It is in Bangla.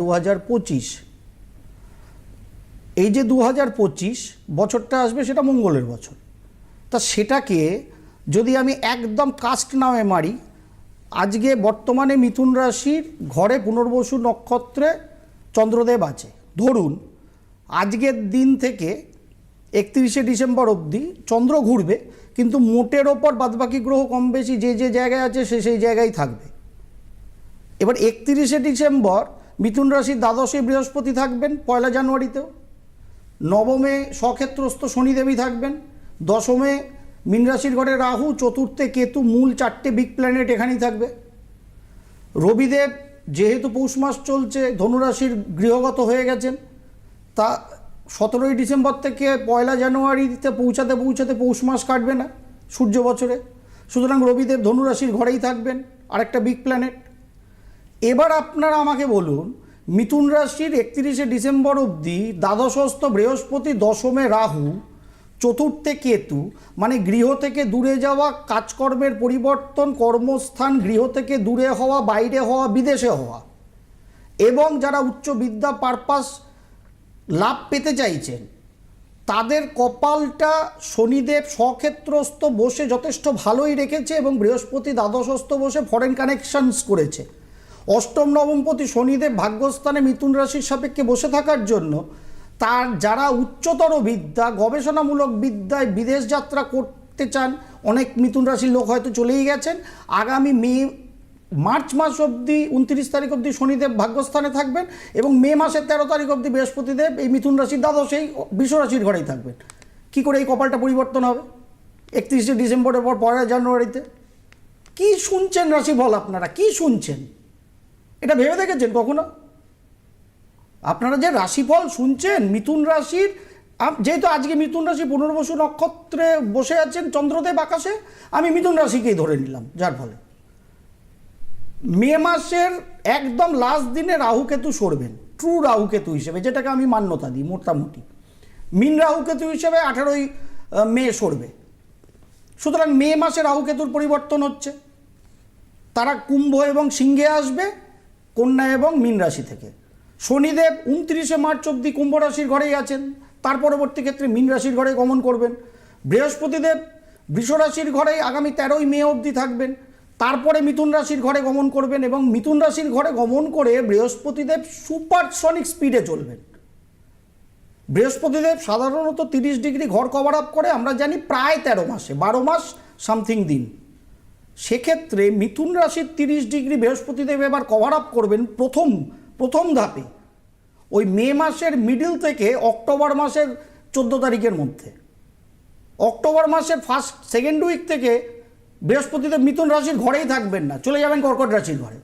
দু হাজার পঁচিশ। এই যে দু হাজার পঁচিশ, বছরটা আসবে সেটা মঙ্গলের বছর। তা সেটাকে যদি আমি একদম কাস্ট নামে মারি, আজকে বর্তমানে মিথুন রাশির ঘরে পুনর্বসু নক্ষত্রে চন্দ্রদেব আছে। ধরুন, আজকের দিন থেকে একত্রিশে ডিসেম্বর অবধি চন্দ্র ঘুরবে, কিন্তু মোটের ওপর বাদবাকি গ্রহ কম বেশি যে যে জায়গায় আছে সে সেই জায়গায় থাকবে। এবার একত্রিশে ডিসেম্বর মিথুন রাশির দ্বাদশে বৃহস্পতি থাকবেন, পয়লা জানুয়ারিতেও। নবমে স্বক্ষেত্রস্থ শনিদেবী থাকবেন। দশমে মীন রাশির ঘরে রাহু, চতুর্থে কেতু, মূল চারটে বিগ প্ল্যানেট এখানেই থাকবে। রবিদেব যেহেতু পৌষ মাস চলছে, ধনুরাশির গৃহগত হয়ে গেছেন। তা সতেরোই ডিসেম্বর থেকে পয়লা জানুয়ারিতে পৌঁছাতে পৌঁছাতে পৌষ মাস কাটবে না, সূর্য বছরে। সুতরাং রবিদেব ধনুরাশির ঘরেই থাকবেন, আরেকটা বিগ প্ল্যানেট। এবার আপনারা আমাকে বলুন, মিথুন রাশির একত্রিশে ডিসেম্বর অবধি দ্বাদশস্থ বৃহস্পতি দশমে রাহু, চতুর্থে কেতু মানে গৃহ থেকে দূরে যাওয়া, কাজকর্মের পরিবর্তন, কর্মস্থান, গৃহ থেকে দূরে হওয়া, বাইরে হওয়া, বিদেশে হওয়া, এবং যারা উচ্চ বিদ্যা পারপাস লাভ পেতে চাইছেন, তাদের কপালটা শনিদেব স্বক্ষেত্রস্থ বসে যথেষ্ট ভালোই রেখেছে এবং বৃহস্পতি দ্বাদশস্থ বসে ফরেন কানেকশনস করেছে। অষ্টম নবমপতি শনিদেব ভাগ্যস্থানে মিথুন রাশির সাপেক্ষে বসে থাকার জন্য তার যারা উচ্চতর বিদ্যা, গবেষণামূলক বিদ্যায় বিদেশ যাত্রা করতে চান, অনেক মিথুন রাশির লোক হয়তো চলেই গেছেন। আগামী মে, মার্চ মাস অবধি উনত্রিশ তারিখ অবধি শনিদেব ভাগ্যস্থানে থাকবেন এবং মে মাসের তেরো তারিখ অবধি বৃহস্পতিদেব এই মিথুন রাশির দ্বাদশেই বিশ্ব রাশির ঘরেই থাকবেন। কী করে এই কপালটা পরিবর্তন হবে? একত্রিশে ডিসেম্বরের পর পয়লা জানুয়ারিতে। কি শুনছেন রাশিফল আপনারা? কি শুনছেন? এটা ভেবে দেখেছেন কখনো? আপনারা যে রাশিফল শুনছেন, মিথুন রাশির যেহেতু আজকে মিথুন রাশি পুনর্বসু নক্ষত্রে বসে আছেন চন্দ্রদেব আকাশে, আমি মিথুন রাশিকেই ধরে নিলাম, যার ফলে। মে মাসের একদম লাস্ট দিনে রাহুকেতু সরবেন ট্রু রাহুকেতু হিসেবে, যেটাকে আমি মান্যতা দিই, মোটামুটি। মিন রাহুকেতু হিসেবে আঠারোই মে সরবে। সুতরাং মে মাসে রাহুকেতুর পরিবর্তন হচ্ছে। তারা কুম্ভ এবং সিংহে আসবে কন্যা এবং মীন রাশি থেকে। শনিদেব উনত্রিশে মার্চ অবধি কুম্ভ রাশির ঘরেই আছেন। তার পরবর্তী ক্ষেত্রে মীন রাশির ঘরে গমন করবেন। বৃহস্পতিদেব বৃষ রাশির ঘরেই আগামী তেরোই মে অবধি থাকবেন। তারপরে মিথুন রাশির ঘরে গমন করবেন এবং মিথুন রাশির ঘরে গমন করে বৃহস্পতিদেব সুপারসনিক স্পিডে চলবেন। বৃহস্পতিদেব সাধারণত তিরিশ ডিগ্রি ঘর কভার আপ করে, আমরা জানি প্রায় তেরো মাসে, বারো মাস সামথিং দিন। সেক্ষেত্রে মিথুন রাশির তিরিশ ডিগ্রি বৃহস্পতিদেব এবার কভার আপ করবেন প্রথম প্রথম ধাপে। ওই মে মাসের মিডিল থেকে অক্টোবর মাসের চোদ্দ তারিখের মধ্যে। অক্টোবর মাসের ফার্স্ট সেকেন্ড উইক থেকে বৃহস্পতিদেব মিথুন রাশির ঘরেই থাকবেন না, চলে যাবেন কর্কট রাশির ঘরে।